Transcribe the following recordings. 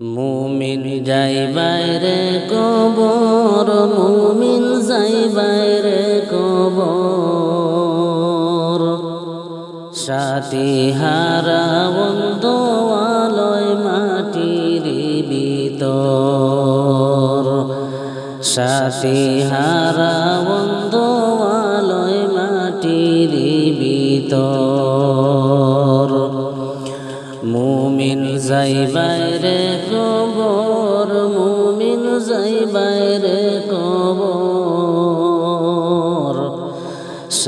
মুমিন যাই বাইরে কবর, মুমিন যাই বাইরে কবর। সাথী হারা বন্ধ আলয় মাটির ভিতর। সাথী হারা বন্ধ মাটির ভিতর।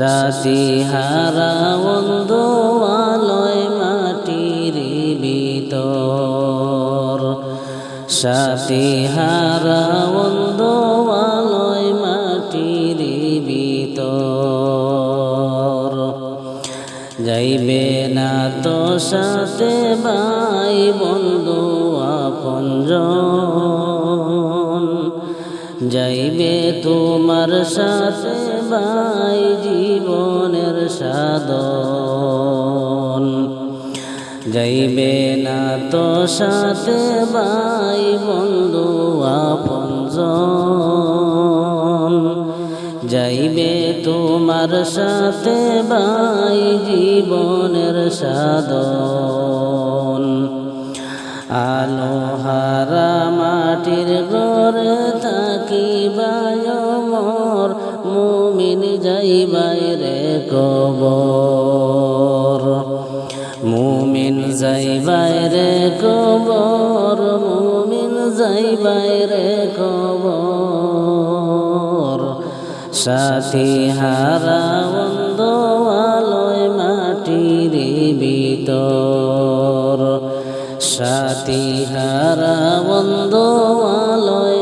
সাথী হারা বন্ধ আলয় মাটির ভিতর। সাথী হারা বন্ধ আলয় মাটির ভিতর। যাইবে না তো সাথে ভাই বন্ধু আপনজন। যাইবে তোমার সাথে ভাই জীবনের সাধন। যাইবে না তো সাথে ভাই বন্ধু আপনজন। যাইবে তোমার সাথে ভাই জীবনের সাধন। আলো হারা মাটির ঘরে থাকি বায়মর মুমিন যাই বাইরে কবর। মুমিন যাই বাইরে কবর, মুমিন যাই বাইরে কবর। সাথী হারা বন্ধ আলয় মাটির সাথী হারা বন্ধ আলয়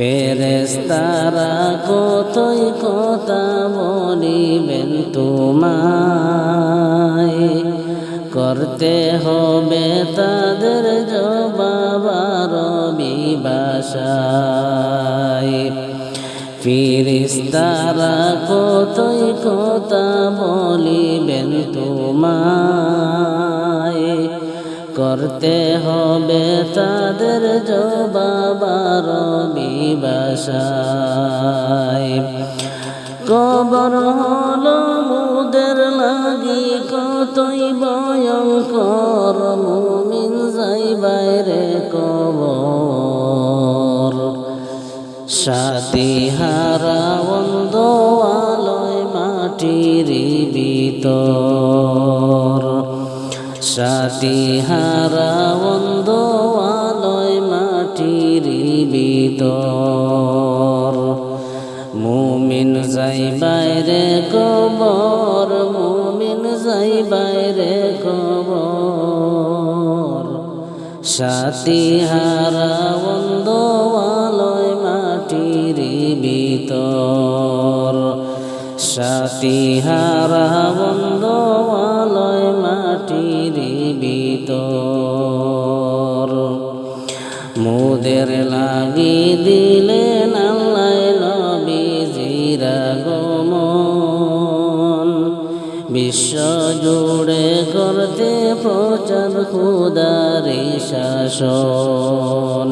ফেরেস্তারা কতই কথা বলিবেন তোমায়? করতে হবে তাদের জবাবার বিবাসায়। ফিরিস্তারা কতই কথা বলিবেন তোমায়? করতে হবে তাদের জবাবার বিবাসায় কবর হলো মুদের লাগি, কতই ভয়ঙ্কর মুমিন যাই বাইরে কবর। সাথী হারা বন্ধ আলয় মাটির ভিতর। সাথী হারা বন্ধ আলয় মাটির ভিতর। মুমিন যাই বাইরে কবর, মুমিন যাই বাইরে কবর। সাথী হারা বন্ধ আলয় মাটির সাথী হারা মুদের লাগি দিলেন আল্লাহ নবীজিরা গমন বিশ্ব জুড়ে করতে প্রচার খুদারি শাসন।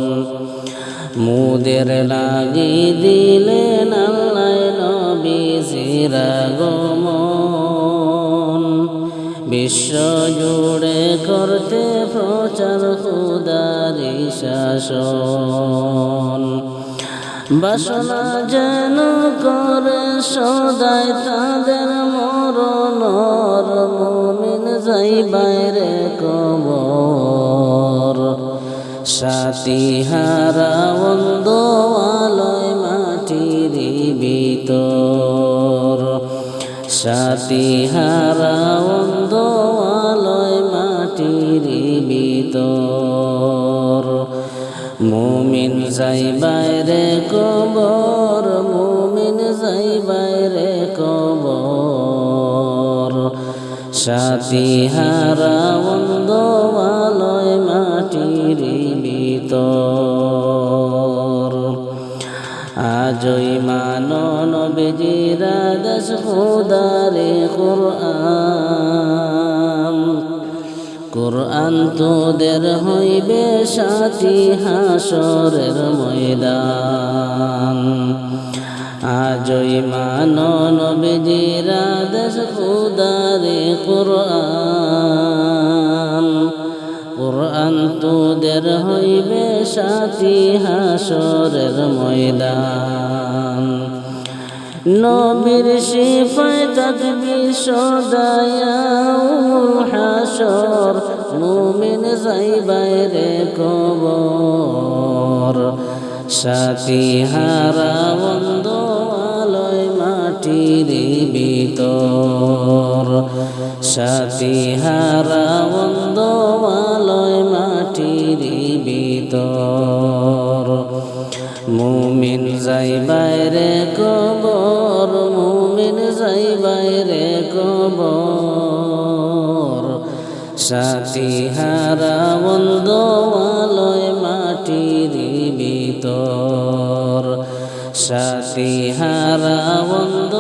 মুদের লাগি দিলেন আল্লাহ নবীজিরা গমন বিশ্ব জুড়ে করতে প্রচার খুদারি শাসন বাসনা যেন করে সদাই তাদের মরণর মুমিন যাই বাইরে কবর। সাথী হারা বন্ধ আলয় মাটির ভিতর। সাথী হারা বন্ধ যাই বাইরে কবর, মুমিন যাই বাইরে কবর। সাথী হারা বন্ধ আলয় মাটির ভিতর। আজই মানন বেজিরা দশ খুদারে কোরআন। তোদের হইবে সাথী হাসরের ময়দান। আজই মানো নবীজিরা দেশ খুদারে কোরআন। কোরআন তোদের হইবে সাথী হাসরের ময়দান। নবীর শিফায় তাকবি সদায়াউল হাসর মুমিন যাই বাইরে কবর। সাথী হারা বন্ধ আলয় মাটির ভিতর। সাথী হারা বন্ধ আলয় মাটির ভিতর। মুমিন যাই বাইরে কবর, মুমিন যাই বাইরে কবর। সাথী হারা বন্ধ আলয় মাটির ভিতর। সাথী হারা বন্ধ